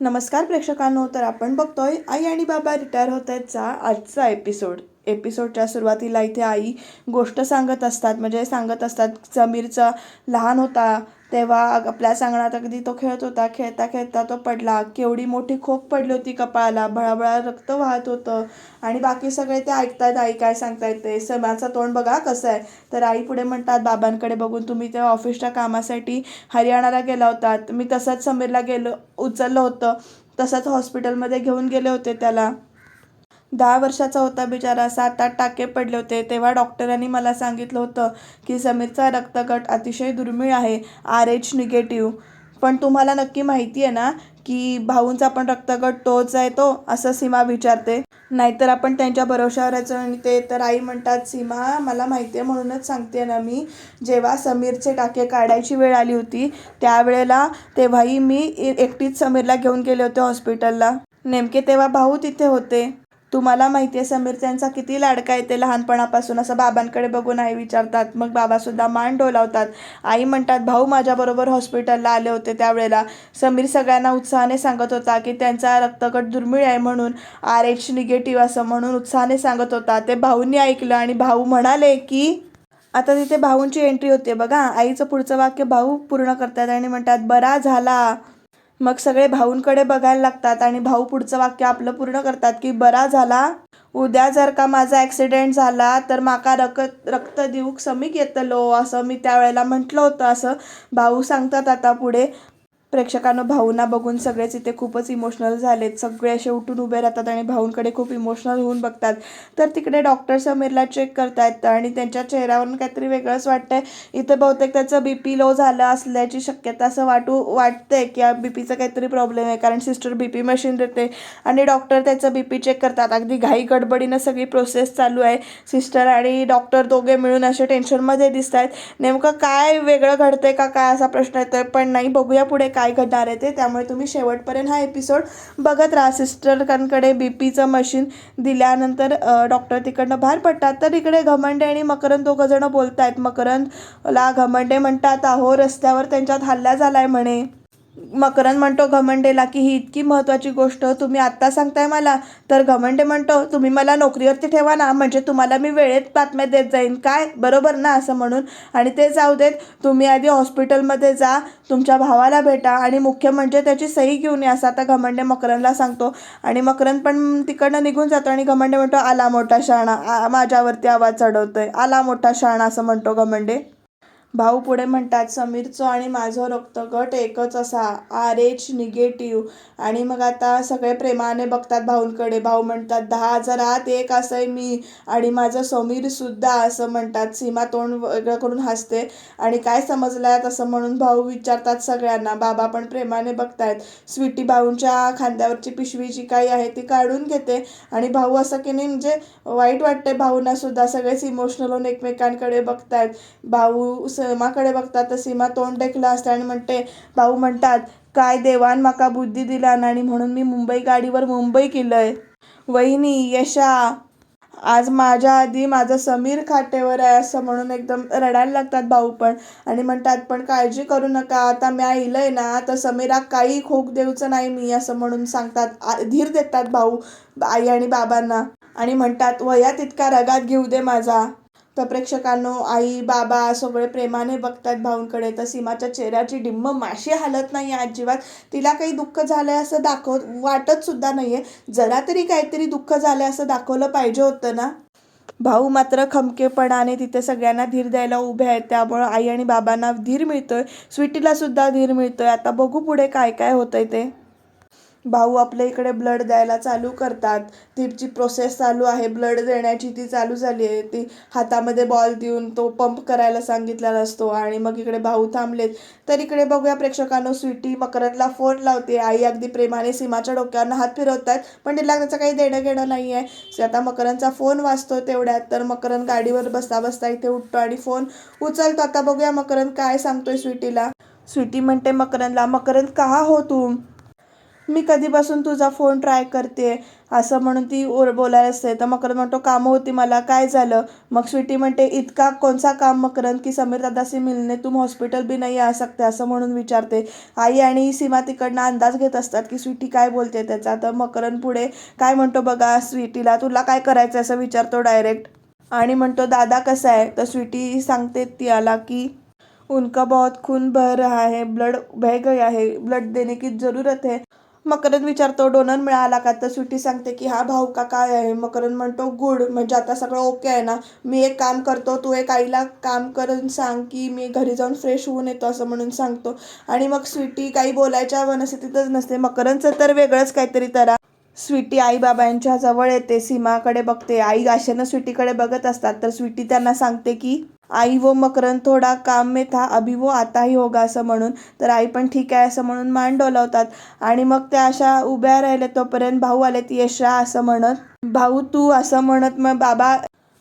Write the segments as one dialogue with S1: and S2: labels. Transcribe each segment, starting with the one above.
S1: नमस्कार प्रेक्षकांनो तर आपण बघतोय आई आणि बाबा रिटायर होत आहेतचा आजचा एपिसोड. एपिसोडच्या सुरुवातीला इथे आई गोष्ट सांगत असतात म्हणजे सांगत असतात समीरचा लहान होता तेव्हा आपल्या सांगण्यात अगदी तो खेळत होता खेळता खेळता तो पडला. केवढी मोठी खोक पडली होती कपाळाला. भळाभळा रक्त वाहत होतं. आणि बाकी सगळे ते ऐकतात आई काय सांगता ते समाचं तोंड बघा कसं आहे. तर आई पुढे म्हणतात बाबांकडे बघून तुम्ही त्या ऑफिसच्या कामासाठी हरियाणाला गेला होतात मी तसंच समीरला गेलो उचललं होतं. तसंच हॉस्पिटलमध्ये घेऊन गेले होते त्याला. दहा वर्षाचा होता बिचारा. सात आठ टाके पडले होते. तेव्हा डॉक्टरांनी मला सांगितलं होतं की समीरचा रक्तगट अतिशय दुर्मिळ आहे. आर एच निगेटिव्ह पण तुम्हाला नक्की माहिती आहे ना की भाऊंचा पण रक्तगट तोच आहे तो असं सीमा विचारते. नाहीतर आपण त्यांच्या भरोशावर आणि ते तर आई म्हणतात सीमा मला माहिती आहे म्हणूनच सांगते ना मी. जेव्हा समीरचे टाके काढायची वेळ आली होती त्यावेळेला तेव्हाही मी एकटीच समीरला घेऊन गेले होते हॉस्पिटलला. नेमके तेव्हा भाऊ तिथे होते. तुम्हाला माहिती आहे समीर त्यांचा किती लाडका आहे ते लहानपणापासून असं बाबांकडे बघून आई विचारतात. मग बाबासुद्धा मान डोलावतात. आई म्हणतात भाऊ माझ्याबरोबर हॉस्पिटलला आले होते त्यावेळेला. समीर सगळ्यांना उत्साहाने सांगत होता की त्यांचा रक्तगट दुर्मिळ आहे म्हणून आर एच निगेटिव्ह असं म्हणून उत्साहाने सांगत होता. ते भाऊंनी ऐकलं आणि भाऊ म्हणाले की आता तिथे भाऊंची एंट्री होते बघा. आईचं पुढचं वाक्य भाऊ पूर्ण करतात आणि म्हणतात बरा झाला. मग सगळे भाऊंकडे बघायला लागतात आणि भाऊ पुढचं वाक्य आपलं पूर्ण करतात की बरा झाला. उद्या जर का माझा ॲक्सिडेंट झाला तर माका रक्त रक्त देऊक समीक येतलो असं मी त्यावेळेला म्हटलं होतं असं भाऊ सांगतात आता पुढे. प्रेक्षकांना भाऊंना बघून सगळेच इथे खूपच इमोशनल झालेत. सगळे असे उठून उभे राहतात आणि भाऊंकडे खूप इमोशनल होऊन बघतात. तर तिकडे डॉक्टर समीरला चेक करतायत आणि त्यांच्या चेहऱ्यावरून काहीतरी वेगळंच वाटतंय. इथे बहुतेक त्याचं बी पी लो झालं असल्याची शक्यता असं वाटू वाटतंय की बी पीचा काहीतरी प्रॉब्लेम आहे. कारण सिस्टर बी पी मशीन देते आणि डॉक्टर त्याचं बी पी चेक करतात. अगदी घाई गडबडीनं सगळी प्रोसेस चालू आहे. सिस्टर आणि डॉक्टर दोघे मिळून असे टेन्शनमध्ये दिसत आहेत नेमकं काय वेगळं घडतंय का काय असा प्रश्न येतोय? पण नाही बघूया पुढे काय घडणार आहे ते त्यामुळे तुम्ही शेवटपर्यंत हा एपिसोड बघत राहा. सिस्टरकांकडे बी पीचं मशीन दिल्यानंतर डॉक्टर तिकडनं बाहेर पडतात. तर इकडे घमंडे आणि मकरंद दोघंजणं बोलत आहेत मकरंदला घमंडे म्हणतात अहो रस्त्यावर त्यांच्यात हल्ला झाला आहे म्हणे. मकरंद म्हणतो घमंडेला की ही इतकी महत्त्वाची गोष्ट तुम्ही आत्ता सांगताय मला. तर घमंडे म्हणतो तुम्ही मला नोकरीवरती ठेवा ना म्हणजे तुम्हाला मी वेळेत बातम्या देत जाईन. काय? बरोबर ना? असं म्हणून. आणि ते जाऊ देत तुम्ही आधी हॉस्पिटलमध्ये जा तुमच्या भावाला भेटा आणि मुख्य म्हणजे त्याची सही घेऊन या. असं आता घमंडे मकरंदला सांगतो. आणि मकरंद पण तिकडनं निघून जातो आणि घमंडे म्हणतो आला मोठा शाणा आ- माझ्यावरती आवाज चढवतोय. आला मोठा शाणा असं म्हणतो घमंडे. भाऊ पुढे म्हणतात समीरचं आणि माझं रक्तगट एकच असा. R H negative. आणि मग आता सगळे प्रेमाने बघतात भाऊंकडे. भाऊ म्हणतात दहा हजारात एक असं आहे मी. आणि माझं समीरसुद्धा असं म्हणतात. सीमा तोंड वेगळं करून हसते. आणि काय समजलं असं म्हणून भाऊ विचारतात सगळ्यांना. बाबा पण प्रेमाने बघतायत. स्वीटी भाऊंच्या खांद्यावरची पिशवी जी काही आहे ती काढून घेते. आणि भाऊ असं की नाही म्हणजे वाईट वाटते भाऊंना सुद्धा. सगळेच इमोशनल होऊन एकमेकांकडे बघतायत. भाऊ सैमाकडे बघतात तर सीमा तोंड टेकलं असते आणि म्हणते भाऊ म्हणतात काय देवान माका बुद्धी दिला आणि म्हणून मी मुंबई गाडीवर मुंबई केलंय. वहिनी यशा आज माझ्या आधी माझं समीर खाटेवर आहे असं म्हणून एकदम रडायला लागतात भाऊ पण. आणि म्हणतात पण काळजी करू नका आता मी आईलंय ना तर समीराक काही खोक देऊचं नाही मी असं म्हणून सांगतात धीर देतात भाऊ आई आणि बाबांना. आणि म्हणतात वया तितका रगात घेऊ दे माझा. तर प्रेक्षकांनो आई बाबा सगळे प्रेमाने बघतात भाऊंकडे. तर सीमाच्या चेहऱ्याची डिम्म माशी हालत नाही आहे अजिबात. तिला काही दुःख झालं आहे असं दाखव वाटत सुद्धा आहे जरा तरी काहीतरी दुःख झालं आहे असं दाखवलं पाहिजे होतं ना? भाऊ मात्र खमकेपणाने तिथे सगळ्यांना धीर द्यायला उभे आहेत. त्यामुळं आई आणि बाबांना धीर मिळतोय. स्वीटीला सुद्धा धीर मिळतोय. आता बघू पुढे काय काय होतंय ते. भाऊ आपल्या इकडे ब्लड द्यायला चालू करतात. तिची प्रोसेस चालू आहे. ब्लड देण्याची ती चालू झाली आहे. ती हातामध्ये बॉल देऊन तो पंप करायला सांगितलेला असतो. आणि मग इकडे भाऊ थांबलेत. तर इकडे बघूया प्रेक्षकांनो स्वीटी मकरंदला फोन लावते. आई अगदी प्रेमाने सीमाच्या डोक्यावरनं हात फिरवत आहेत पण तिला त्याचं काही देणं घेणं नाही आहे आता मकरंदचा फोन वाचतो तेवढ्यात. तर मकरंद गाडीवर बसता बसता इथे उठतो आणि फोन उचलतो. आता बघूया मकरंद काय सांगतोय स्वीटीला. स्वीटी म्हणते मकरंदला मकरंद कहा हो तू मी कधीपासून तुझा फोन ट्राय करते? असं म्हणून ती ओर बोलायला असते तर मकरंद म्हणतो कामं होती मला काय झालं? मग स्वीटी म्हणते इतका कोणसा काम मकरंद की समीर दादा से मिलने तुम हॉस्पिटल बी नाही आ सकते असं म्हणून विचारते. आई आणि सीमा तिकडनं अंदाज घेत असतात की स्वीटी काय बोलते त्याचा. तर मकरंद पुढे काय म्हणतो बघा स्वीटीला तुला काय करायचं असं विचारतो डायरेक्ट आणि म्हणतो दादा कसा आहे? तर स्वीटी सांगते त्याला की उनका बहुत खून बह रहा है ब्लड बह गया है ब्लड देने की ज़रूरत है मकरंद विचारतो डोनर मिळाला का? तर स्वीटी सांगते की हा भाऊ का काय आहे? मकरंद म्हणतो गुड म्हणजे आता सगळं ओके आहे ना? मी एक काम करतो तू एक आईला काम करून सांग की मी घरी जाऊन फ्रेश होऊन येतो असं म्हणून सांगतो. आणि मग स्वीटी काही बोलायच्या वनस्थितीतच नसते. मकरंदचं तर वेगळंच काहीतरी तरा. स्वीटी आई बाबांच्या जवळ येते सीमाकडे बघते. आई आशेनं स्वीटीकडे बघत असतात. तर स्वीटी त्यांना सांगते की आई वो मकरंद थोडा काम में था अभी वो आता ही होगा असं म्हणून. तर आई पण ठीक आहे असं म्हणून मान डोलावतात. आणि मग त्या अशा उभ्या राहिले तोपर्यंत भाऊ आले ती यशा असं म्हणत भाऊ तू असं म्हणत मग बाबा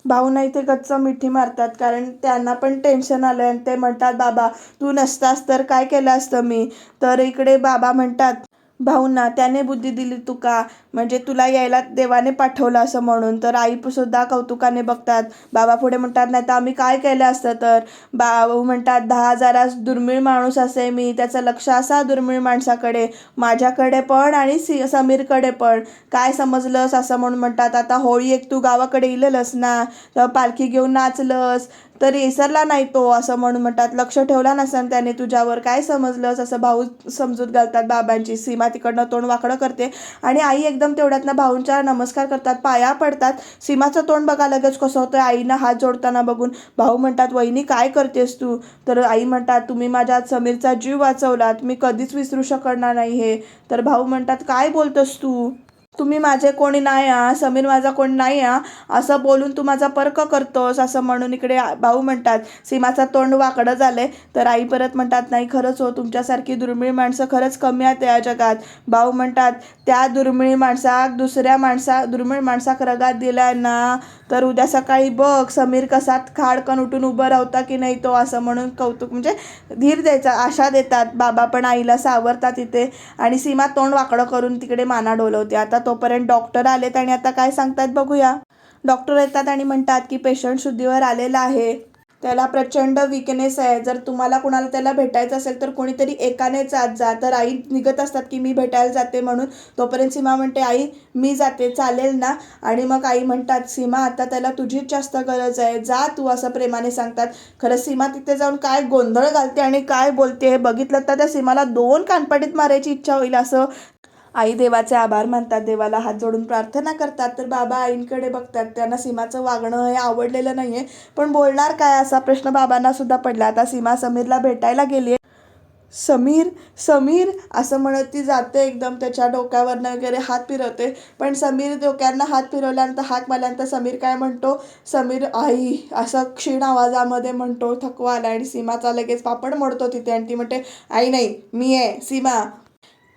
S1: भाऊ नाही ते गच्च मिठी मारतात कारण त्यांना पण टेन्शन आलं आणि ते म्हणतात बाबा तू नसतास तर काय केलं असतं मी? तर इकडे बाबा म्हणतात भाऊंना त्याने बुद्धी दिली तुका. म्हणजे तुला यायला देवाने पाठवलं असं म्हणून. तर आई सुद्धा कौतुकाने बघतात. बाबा पुढे म्हणतात नाही तर आम्ही काय केलं असतं तर? भाऊ म्हणतात दहा हजारा दुर्मिळ माणूस असे मी. त्याचं लक्ष असा दुर्मिळ माणसाकडे माझ्याकडे पण आणि सी समीरकडे पण. काय समजलंस? असं म्हणून म्हणतात आता होळी एक तू गावाकडे इलेलस ना. तर पालखी घेऊन नाचलंस. तर विसरला नाही तो असं म्हणून म्हणतात लक्ष ठेवला नसेल त्याने तुझ्यावर. काय समजलंस? असं भाऊ समजूत घालतात बाबांची. सीमा तिकडनं तोंड वाकडं करते. आणि आई एकदम तेवढ्यातनं भाऊंच्या नमस्कार करतात. पाया पडतात. सीमाचं तोंड बघा लगेच कसं होतं आईनं हात जोडताना बघून भाऊ म्हणतात वहिनी काय करतेस तू? तर आई म्हणतात तुम्ही माझ्या समीरचा जीव वाचवलात. मी कधीच विसरू शकणार नाही हे. तर भाऊ म्हणतात काय बोलतोस तू? तुम्ही माझे कोणी नाही आ समीर माझा कोणी नाही आ असं बोलून तू माझा पर्क करतोस असं म्हणून इकडे भाऊ म्हणतात सीमाचा तोंड वाकडं झालंय. तर आई परत म्हणतात नाही खरंच हो तुमच्यासारखी दुर्मिळ माणसं खरंच कमी आहेत या जगात. भाऊ म्हणतात त्या दुर्मिळ माणसाक दुसऱ्या माणसा दुर्मिळ माणसाक रगात दिलाय ना. तर उद्या सकाळी बघ समीर कसा खाडकन उठून उभं राहता की नाही तो असं म्हणून कौतुक म्हणजे धीर द्यायचा आशा देतात. बाबा पण आईला सावरतात इथे. आणि सीमा तोंड वाकडं करून तिकडे माना डोलवते. आता तोपर्यंत डॉक्टर आलेत आणि आता काय सांगतात बघूया. डॉक्टर येतात आणि म्हणतात की पेशंट शुद्धीवर आलेला आहे. त्याला प्रचंड विकनेस आहे. जर तुम्हाला कुणाला त्याला भेटायचं असेल तर कोणीतरी एकाने जात जा. तर आई निघत असतात की मी भेटायला जाते म्हणून. तोपर्यंत सीमा म्हणते आई मी जाते. चालेल ना? आणि मग आई म्हणतात सीमा आता त्याला तुझीच जास्त गरज आहे. जा तू असं प्रेमाने सांगतात. खरं सीमा तिथे जाऊन काय गोंधळ घालते आणि काय बोलते हे बघितलं तर त्या सीमाला दोन कानपाटीत मारायची इच्छा होईल असं आई देवाचे आभार मानतात देवाला हात जोडून प्रार्थना करतात. तर बाबा आईंकडे बघतात त्यांना सीमाचं वागणं हे आवडलेलं नाही आहे पण बोलणार काय असा प्रश्न बाबांना सुद्धा पडला. आता सीमा समीरला भेटायला गेली आहे. समीर समीर असं म्हणत ती जाते एकदम त्याच्या डोक्यावरनं वगैरे हात फिरवते. पण समीर डोक्यांना हात फिरवल्यानंतर हात मारल्यानंतर समीर काय म्हणतो? समीर आई असं क्षीण आवाजामध्ये म्हणतो थकवा आला आणि सीमाचा लगेच पापड मोडतो तिथे आणि ती म्हणते आई नाही मी आहे सीमा.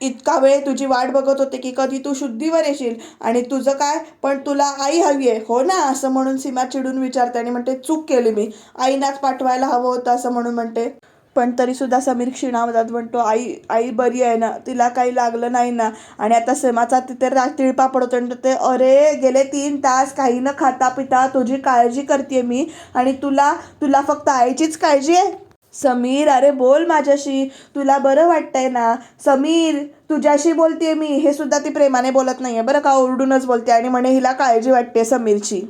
S1: इतका वेळ तुझी वाट बघत होते की कधी तू शुद्धीवर येशील? आणि तुझं काय? पण तुला आई हवी आहे. हो ना? असं म्हणून सीमा चिडून विचारते आणि म्हणते चूक केली मी. आईनाच पाठवायला हवं होतं असं म्हणून म्हणते. पण तरीसुद्धा समीर क्षीणावतात म्हणतो आई आई बरी आहे ना? तिला काही लागलं नाही ना? आणि आता सीमाचा तिथे रा तिळपापड होतो आणि ते अरे गेले तीन तास काही न खाता पिता तुझी काळजी करते मी. आणि तुला तुला फक्त आईचीच काळजी आहे? समीर अरे बोल माझ्याशी. तुला बरं वाटतंय ना? समीर तुझ्याशी बोलते मी. हे सुद्धा ती प्रेमाने बोलत नाहीये. बरं का ओरडूनच बोलते आणि म्हणे हिला काळजी वाटते समीरची.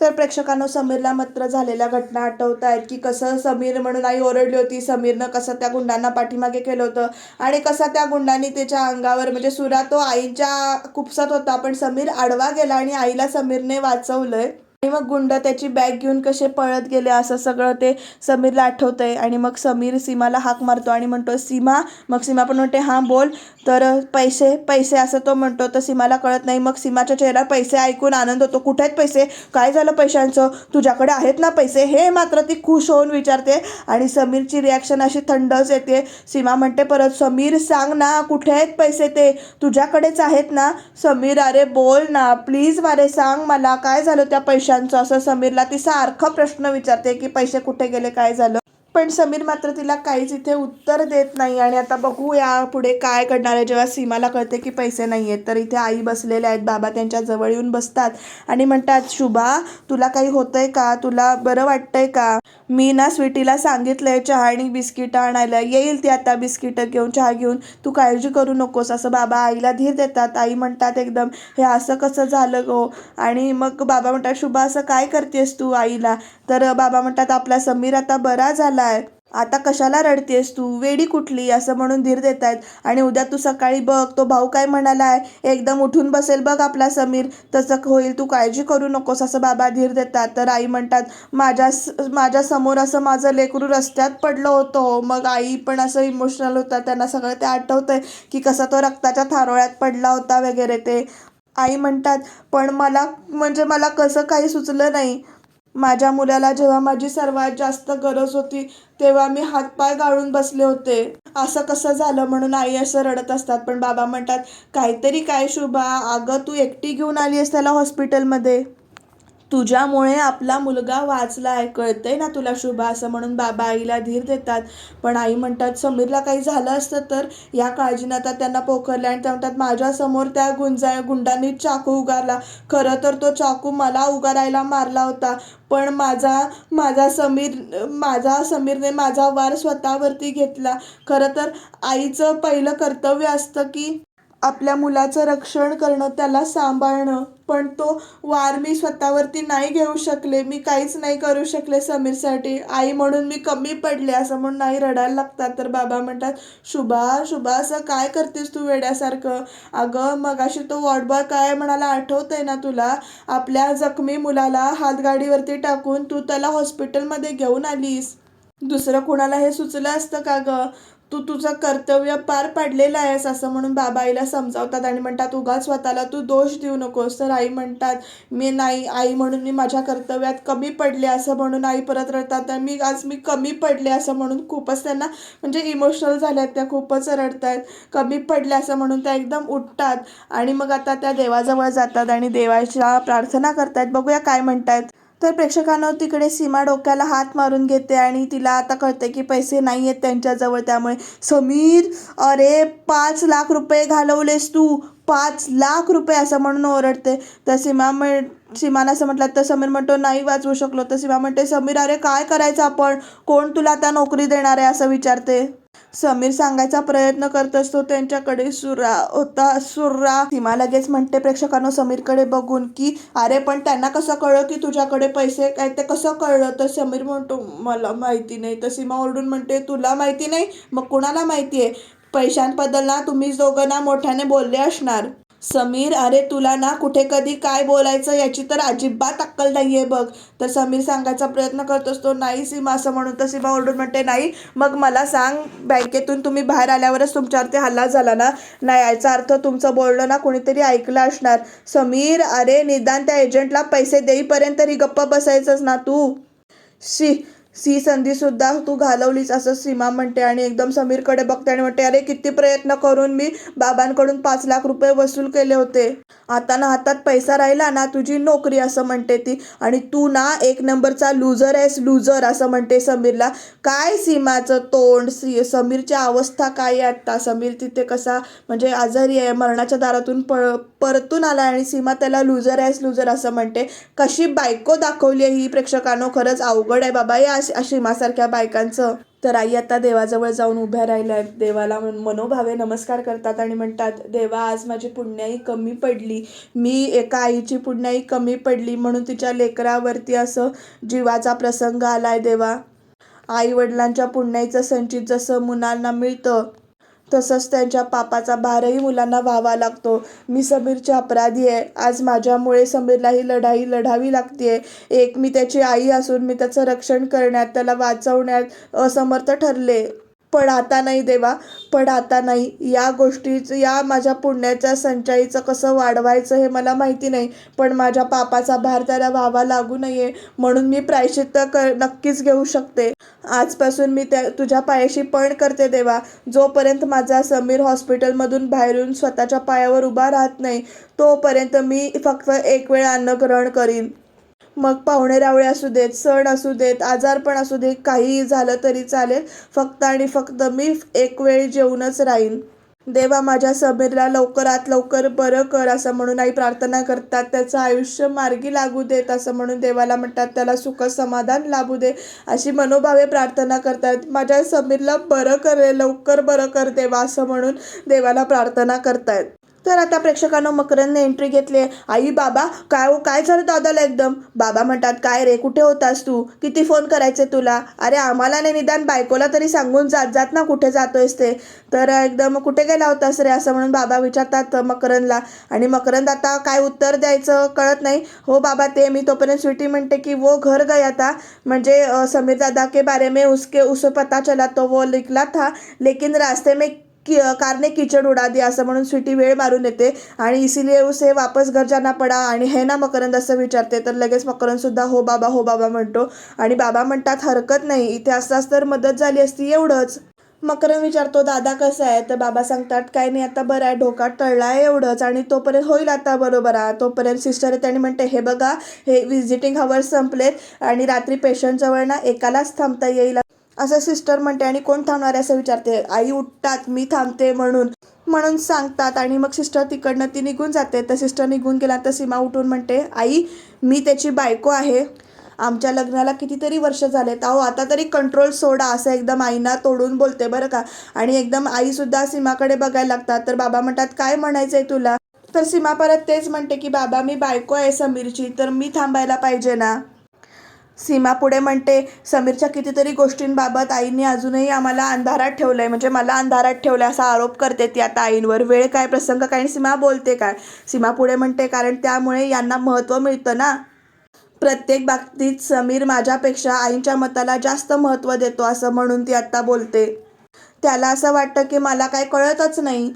S1: तर प्रेक्षकांनो समीरला मात्र झालेल्या घटना आठवत आहेत की कसं समीर म्हणून आई ओरडली होती. समीरनं कसं त्या गुंडांना पाठीमागे केलं होतं आणि कसा त्या गुंडांनी त्याच्या अंगावर म्हणजे सुरा तो आईच्या कुपसात होता पण समीर आडवा गेला आणि आईला समीरने वाचवलंय. आणि मग गुंड त्याची बॅग घेऊन कसे पळत गेले असं सगळं ते समीरला आठवतंय. आणि मग समीर सीमाला हाक मारतो आणि म्हणतो सीमा मग सीमा पण म्हणते हां बोल. तर पैसे पैसे असं तो म्हणतो तर सीमाला कळत नाही. मग सीमाच्या चेहऱ्यावर पैसे ऐकून आनंद होतो. कुठे आहेत पैसे? काय झालं पैशांचं? तुझ्याकडे आहेत ना पैसे? हे मात्र ती खुश होऊन विचारते. आणि समीरची रिॲक्शन अशी थंडच येते. सीमा म्हणते परत समीर सांग ना कुठे आहेत पैसे ते? तुझ्याकडेच आहेत ना? समीर अरे बोल ना प्लीज मारे सांग मला. काय झालं त्या पैसे पैशांचं? असं समीरला ती सारखा प्रश्न विचारते की पैसे कुठे गेले काय झालं? पण समीर मात्र तिला काहीच इथे उत्तर देत नाही. आणि आता बघू या पुढे काय घडणार आहे. जेव्हा सीमाला कळते की पैसे नाही आहेत तर इथे आई बसलेल्या आहेत. बाबा त्यांच्या जवळ येऊन बसतात आणि म्हणतात शुभा तुला काही होतंय का? तुला बरं वाटतंय का? मी ना स्वीटीला सांगितलं आहे चहा आणि बिस्किटं आणायला. येईल ती आता बिस्किटं घेऊन चहा घेऊन. तू काळजी करू नकोस असं बाबा आईला धीर देतात. आई म्हणतात एकदम हे असं कसं झालं गो? आणि मग बाबा म्हणतात शुभा असं काय करतेस तू आईला? तर बाबा म्हणतात आपला समीर आता बरा झाला आहे आता कशाला रडतेस तू? वेडी कुठली? असं म्हणून धीर देत आहेत आणि उद्या तू सकाळी बघ तो भाऊ काय म्हणाला आहे एकदम उठून बसेल बघ आपला समीर. तसं होईल तू काळजी करू नकोस असं बाबा धीर देतात. तर आई म्हणतात माझ्या माझ्यासमोर असं माझं लेकरू रस्त्यात पडलं होतं. मग आई पण असं इमोशनल होतात. त्यांना सगळं ते आठवतंय की कसा तो रक्ताच्या थारोळ्यात पडला होता वगैरे ते. आई म्हणतात पण मला म्हणजे मला कसं काही सुचलं नाही. माझ्या मुलाला जेव्हा माझी सर्वात जास्त गरज होती तेव्हा मी हातपाय गाळून बसले होते. असं कसं झालं म्हणून आई असं रडत असतात. पण बाबा म्हणतात काहीतरी काय शुभा अगं तू एकटी घेऊन आली आहेस त्याला हॉस्पिटलमध्ये तुझ्यामुळे आपला मुलगा वाचला आहे कळतंय ना तुला शुभा असं म्हणून बाबा आईला धीर देतात. पण आई म्हणतात समीरला काही झालं असतं तर या काळजीनं आता त्यांना पोखरलं आणि त्या म्हणतात माझ्यासमोर त्या गुंजा गुंडांनी चाकू उगारला. खरं तर तो चाकू मला उगारायला मारला होता. पण माझा माझा समीर माझा समीरने माझा वार स्वतःवरती घेतला. खरं तर आईचं पहिलं कर्तव्य असतं की आपल्या मुलाचं रक्षण करणं त्याला सांभाळणं पण तो वार मी स्वतःवरती नाही घेऊ शकले मी काहीच नाही करू शकले समीरसाठी. आई म्हणून मी कमी पडले असं म्हणून आई रडायला लागतात. तर बाबा म्हणतात शुभा शुभा असं काय करतेस तू वेड्यासारखं? अगं मगाशी तो वॉर्डबॉय काय म्हणाला आठवतंय ना तुला? आपल्या जखमी मुलाला हातगाडीवरती टाकून तू त्याला हॉस्पिटलमध्ये घेऊन आलीस. दुसरं कोणाला हे सुचलं असतं का ग? तू तुझं कर्तव्य पार पाडलेलं आहेस असं म्हणून बाबा आईला समजावतात आणि म्हणतात उगाच स्वतःला तू दोष देऊ नकोस. तर आई म्हणतात मी नाही आई म्हणून मी माझ्या कर्तव्यात कमी पडले असं म्हणून आई परत रडतात तर मी आज मी कमी पडले असं म्हणून खूपच त्यांना म्हणजे इमोशनल झाल्या आहेत त्या खूपच रडत आहेत कमी पडले असं म्हणून त्या एकदम उठतात आणि मग आता त्या देवाजवळ जातात आणि देवाच्या प्रार्थना करतायत. बघूया काय म्हणतायत. तर प्रेक्षकांना तिकडे सीमा डोक्याला हात मारून घेते आणि तिला आता कळते की पैसे नाही आहेत त्यांच्याजवळ. त्यामुळे समीर अरे पाच लाख रुपये घालवलेस तू पाच लाख रुपये असं म्हणून ओरडते. तर सीमा म्हण सीमाला असं म्हटलं तर समीर म्हणतो नाही वाचवू शकलो. तर सीमा म्हणते समीर अरे काय करायचं आपण? कोण तुला आता नोकरी देणार आहे? असं विचारते. समीर सांगायचा प्रयत्न करत असतो त्यांच्याकडे सुरा होता सुरा. सीमा लगेच म्हणते प्रेक्षकांनो समीरकडे बघून की अरे पण त्यांना कसं कळलं की तुझ्याकडे पैसे काय ते कसं कळलं? तर समीर म्हणतो मला माहिती नाही. तर सीमा ओरडून म्हणते तुला माहिती नाही? मग कुणाला माहिती आहे? पैशांबद्दल ना तुम्ही दोघं ना मोठ्याने बोलले असणार. समीर अरे तुला ना कुठे कधी काय बोलायचं याची तर अजिबात अक्कल नाही आहे बघ. तर समीर सांगायचा प्रयत्न करत असतो नाही सीमा असं म्हणून तर सीमा ओरडून म्हणते नाही मग मला सांग बँकेतून तुम्ही बाहेर आल्यावरच तुमच्यावरती हल्ला झाला ना? नाही याचा अर्थ तुमचं बोलणं ना कोणीतरी ऐकलं असणार. समीर अरे निदान त्या एजंटला पैसे देईपर्यंत तरी गप्प बसायचंच ना तू. शी सी संधीसुद्धा तू घालवलीस असं सीमा म्हणते आणि एकदम समीरकडे बघते आणि म्हणते अरे किती प्रयत्न करून मी बाबांकडून पाच लाख रुपये वसूल केले होते. आता ना हातात पैसा राहिला ना तुझी नोकरी असं म्हणते ती. आणि तू ना एक नंबरचा लुझर आहेस लुझर असं म्हणते समीरला. काय सीमाचं तोंड? सी समीरची अवस्था काय आहे आत्ता? समीर तिथे कसा म्हणजे आजारी आहे मरणाच्या दारातून प परतून आला आणि सीमा त्याला लुझर आहेस लुझर असं म्हणते. कशी बायको दाखवली आहे ही प्रेक्षकांनो खरंच अवघड आहे बाबा या सीमासारख्या बायकांचं. तर आई आता देवाजवळ जाऊन उभ्या राहिल्या. आहेत देवाला मनोभावे नमस्कार करतात आणि म्हणतात देवा आज माझी पुण्याई कमी पडली. मी एका आईची पुण्याई कमी पडली म्हणून तिच्या लेकरावरती असं जीवाचा प्रसंग आलाय देवा. आई वडिलांच्या पुण्याईचं संचित जसं मुलांना मिळतं तसंच त्यांच्या पापाचा भारही मुलांना व्हावा लागतो. मी समीरची अपराधी आहे. आज माझ्यामुळे समीरला ही लढाई लढावी लागते एक मी त्याची आई असून मी त्याचं रक्षण करण्यात त्याला वाचवण्यात असमर्थ ठरले. पण आता नाही देवा पण आता नाही. या गोष्टीचं या माझ्या पुण्याच्या संचाईचं कसं वाढवायचं हे मला माहिती नाही पण माझ्या पापाचा भार त्याला व्हावा लागू नये म्हणून मी प्रायश्चित्त क नक्कीच घेऊ शकते. आजपासून मी त्या तुझ्या पायाशी पण करते देवा. जोपर्यंत माझा समीर हॉस्पिटलमधून बाहेरून स्वतःच्या पायावर उभा राहत नाही तोपर्यंत मी फक्त एक वेळ अन्न ग्रहण करीन. मग पाहुणे रावळे असू देत सण असू देत आजारपण असू दे काहीही झालं तरी चालेल. फक्त आणि फक्त मी एक वेळ जेवूनच राहीन. देवा माझ्या समीरला लवकरात लवकर बरं कर असं म्हणून आई प्रार्थना करतात. त्याचं आयुष्य मार्गी लागू देत असं म्हणून देवाला म्हणतात. त्याला सुख समाधान लाभू दे अशी मनोभावे प्रार्थना करतात. माझ्या समीरला बरं कर लवकर बरं कर देवा असं म्हणून देवाला प्रार्थना करतायत तर आता प्रेक्षकांना मकरंदने एंट्री घेतली आई बाबा काय काय झालं दादाला एकदम? बाबा म्हणतात काय रे कुठे होतास तू? किती फोन करायचे तुला? अरे आम्हाला नाही निदान बायकोला तरी सांगून जात जात ना कुठे जातोयस ते. तर एकदम कुठे गेला होतास रे? असं म्हणून बाबा विचारतात मकरंदला. आणि मकरंद आता काय उत्तर द्यायचं कळत नाही. हो बाबा ते मी तोपर्यंत स्वीटी म्हणते की वो घर गया था. म्हणजे समीर दादा के बारे में उसके उस पता चला तो वो निकला था. लेकिन रास्ते में कि कार कीचड़ उडा दिया असं म्हणून स्वीटी वेळ मारून येते आणि इसिलिये उसे वापस घर जाना पडा आणि हे ना मकरंद असं विचारते. तर लगेच मकरंद सुद्धा हो बाबा हो बाबा म्हणतो. आणि बाबा म्हणतात हरकत नाही. इथे असताच तर मदत झाली असती एवढंच. मकरंद विचारतो दादा कसं आहे? तर बाबा सांगतात काय नाही आता बरं आहे. ढोका टळला आहे एवढंच. आणि तोपर्यंत होईल आता बरोबर आहे. तोपर्यंत सिस्टर आहे आणि म्हणते हे बघा हे विजिटिंग हवर्स संपलेत. आणि रात्री पेशंटजवळ ना एकालाच थांबता येईल. असं सिस्टर म्हणते आणि कोण थांबणार आहे असं विचारते. आई उठतात मी थांबते म्हणून. म्हणून सांगतात आणि मग सिस्टर तिकडनं ती निघून जाते. तर सिस्टर निघून गेला तर सीमा उठून म्हणते आई मी त्याची बायको आहे. आमच्या लग्नाला कितीतरी वर्ष झालेत. अहो आता तरी कंट्रोल सोडा असं एकदम आईना तोडून बोलते बरं का. आणि एकदम आईसुद्धा सीमाकडे बघायला लागतात. तर बाबा म्हणतात काय म्हणायचं आहे तुला? तर सीमा परत तेच म्हणते की बाबा मी बायको आहे समीरची तर मी थांबायला पाहिजे ना? सीमा पुढे म्हणते समीरच्या कितीतरी गोष्टींबाबत आईने अजूनही आम्हाला अंधारात ठेवलं आहे म्हणजे मला अंधारात ठेवलं आहे असा आरोप करते ती आता आईंवर. वेळ काय? प्रसंग काय? आणि सीमा बोलते काय? सीमा पुढे म्हणते कारण त्यामुळे यांना महत्त्व मिळतं ना. प्रत्येक बाबतीत समीर माझ्यापेक्षा आईंच्या मताला जास्त महत्त्व देतो असं म्हणून ती आत्ता बोलते. त्याला असं वाटतं की मला काय कळतच नाही.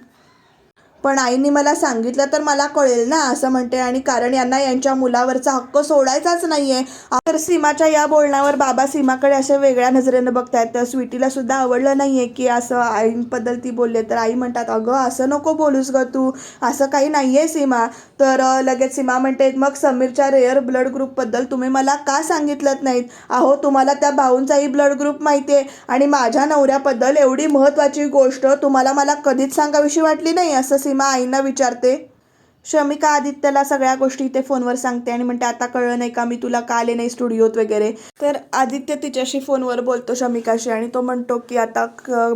S1: पण आईने मला सांगितलं तर मला कळेल ना असं म्हणते. आणि कारण यांना यांच्या मुलावरचा हक्क सोडायचाच नाहीये. तर सीमाच्या या बोलण्यावर बाबा सीमाकडे अशा वेगळ्या नजरेनं बघतायत. तर स्वीटीला सुद्धा आवडलं नाहीये की असं आईबद्दल ती बोलले. तर आई म्हणतात अगं असं नको बोलूस ग तू. असं काही नाहीये सीमा. तर लगेच सीमा म्हणते मग समीरच्या रेअर ब्लड ग्रुपबद्दल तुम्ही मला का सांगितलं नाहीत? अहो तुम्हाला त्या भाऊंचाही ब्लड ग्रुप माहिती आहे आणि माझ्या नवऱ्याबद्दल एवढी महत्त्वाची गोष्ट तुम्हाला मला कधीच सांगावीशी वाटली नाही असं सीमा आईंना विचारते शमिका आदित्यला सगळ्या गोष्टी इथे फोनवर सांगते आणि म्हणते आता कळलं नाही का मी तुला का आले नाही स्टुडिओत वगैरे? तर आदित्य तिच्याशी फोनवर बोलतो शमिकाशी आणि तो म्हणतो की आता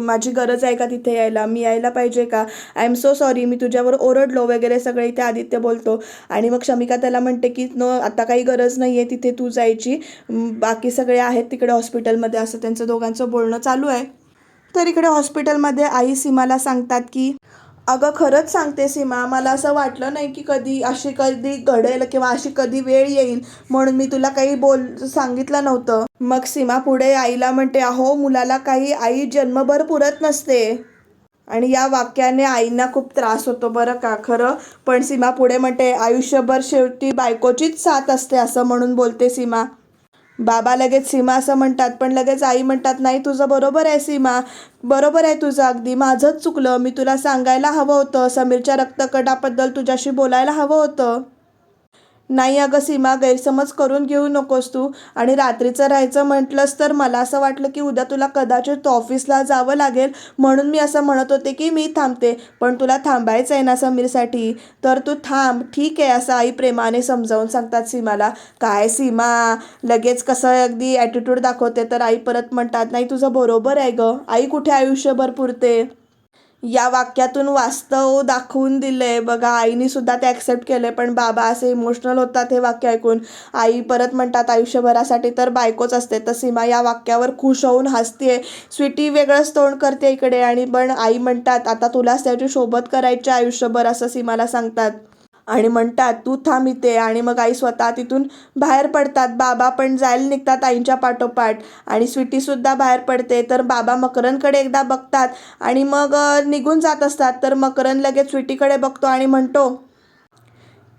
S1: माझी गरज आहे का तिथे यायला? मी यायला पाहिजे का? आय एम सो सॉरी मी तुझ्यावर ओरडलो वगैरे सगळे इथे आदित्य बोलतो. आणि मग शमिका त्याला म्हणते की न आता काही गरज नाही आहे तिथे तू जायची. बाकी सगळे आहेत तिकडे हॉस्पिटलमध्ये असं त्यांचं दोघांचं बोलणं चालू आहे. तर इकडे हॉस्पिटलमध्ये आई सीमाला सांगतात की अगं खरंच सांगते सीमा मला असं वाटलं नाही की कधी अशी कधी घडेल किंवा अशी कधी वेळ येईल म्हणून मी तुला काही बोल सांगितलं नव्हतं. मग सीमा पुढे आईला म्हणते अहो मुलाला काही आई जन्मभर पुरत नसते. आणि या वाक्याने आईंना खूप त्रास होतो बरं का खरं? पण सीमा पुढे म्हणते आयुष्यभर शेवटी बायकोचीच साथ असते असं म्हणून बोलते सीमा. बाबा लगेच सीमा असं म्हणतात पण लगेच आई म्हणतात नाही तुझं बरोबर आहे सीमा. बरोबर आहे तुझं अगदी. माझंच चुकलं. मी तुला सांगायला हवं होतं. समीरच्या रक्तकटाबद्दल तुझ्याशी बोलायला हवं होतं. नाही अगं सीमा गैरसमज करून घेऊ नकोस तू. आणि रात्रीचं राहायचं म्हटलंस तर मला असं वाटलं की उद्या तुला कदाचित ऑफिसला जावं लागेल. म्हणून मी असं म्हणत होते की मी थांबते. पण तुला थांबायचं आहे ना समीरसाठी? तर तू थांब. ठीक आहे असं आई प्रेमाने समजावून सांगतात सीमाला. काय सीमा? लगेच कसं अगदी ॲटिट्यूड दाखवते तर आई परत म्हणतात नाही तुझं बरोबर आहे गं. आई कुठे आयुष्यभर पुरते? या वाक्यातून वास्तव दाखवून दिले बघा आईनी सुद्धा ते ॲक्सेप्ट केले पण बाबा असे इमोशनल होतात हे वाक्य ऐकून. आई परत म्हणतात आयुष्यभरासाठी तर बायकोच असते. तर सीमा या वाक्यावर खुश होऊन हसते स्वीटी वेगळंच तोंड करते इकडे. आणि पण आई म्हणतात आता तुलाच त्याची सोबत करायची आयुष्यभर असं सीमाला सांगतात. आणि म्हणतात तू थांब इथे. आणि मग आई स्वतः तिथून बाहेर पडतात. बाबा पण जायला निघतात आईंच्या पाठोपाठ. आणि स्वीटीसुद्धा बाहेर पडते. तर बाबा मकरनकडे एकदा बघतात. आणि मग निघून जात असतात. तर मकरन लगेच स्वीटीकडे बघतो आणि म्हणतो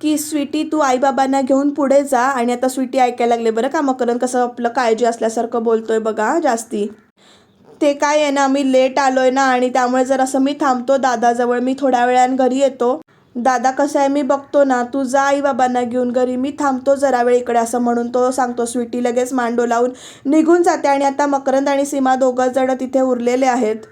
S1: की स्वीटी तू आईबाबांना घेऊन पुढे जा. आणि आता स्वीटी ऐकायला लागले बरं का मकरन कसं आपलं काळजी असल्यासारखं बोलतोय बघा जास्ती. ते काय आहे ना मी लेट आलो आहे ना. आणि त्यामुळे जर असं मी थांबतो दादाजवळ मी थोड्या वेळानं घरी येतो. दादा कसं आहे? मी बघतो ना तू जा आई बाबांना घेऊन घरी मी थांबतो जरा वेळ इकडे असं म्हणून तो सांगतो. स्वीटी लगेच मांडो लावून निघून जाते आणि आता मकरंद आणि सीमा दोघं जण तिथे उरलेले आहेत.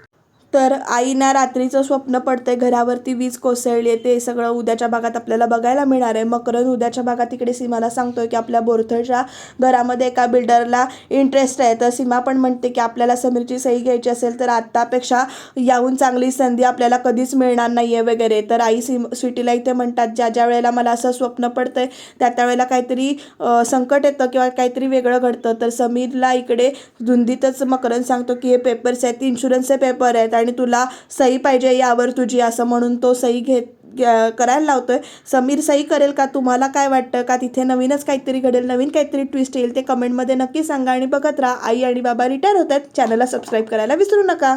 S1: तर आईना रात्रीचं स्वप्न पडतंय घरावरती वीज कोसळली आहे ते सगळं उद्याच्या भागात आपल्याला बघायला मिळणार आहे. मकरंद उद्याच्या भागात तिकडे सीमाला सांगतोय की आपल्या बोरथळच्या घरामध्ये एका बिल्डरला इंटरेस्ट आहे. तर सीमा पण म्हणते की आपल्याला समीरची सही घ्यायची असेल तर आत्तापेक्षा याहून चांगली संधी आपल्याला कधीच मिळणार नाही आहे वगैरे. तर आई सीम स्वीटीला इथे म्हणतात ज्या ज्या वेळेला मला असं स्वप्न पडतंय त्या त्यावेळेला काहीतरी संकट येतं किंवा काहीतरी वेगळं घडतं. तर समीरला इकडे धुंदीतच मकरंद सांगतो की हे पेपर्स आहेत इन्शुरन्सचे पेपर आहेत आणि आणि तुला सही पाहिजे यावर तुझी असं म्हणून तो सही घेत करायला लावतोय. समीर सही करेल का? तुम्हाला काय वाटतं? का तिथे नवीनच काहीतरी घडेल? नवीन काहीतरी ट्विस्ट येईल? ते कमेंटमध्ये नक्की सांगा आणि बघत राहा. आई आणि बाबा रिटायर होत आहेत. चॅनलला सबस्क्राईब करायला विसरू नका.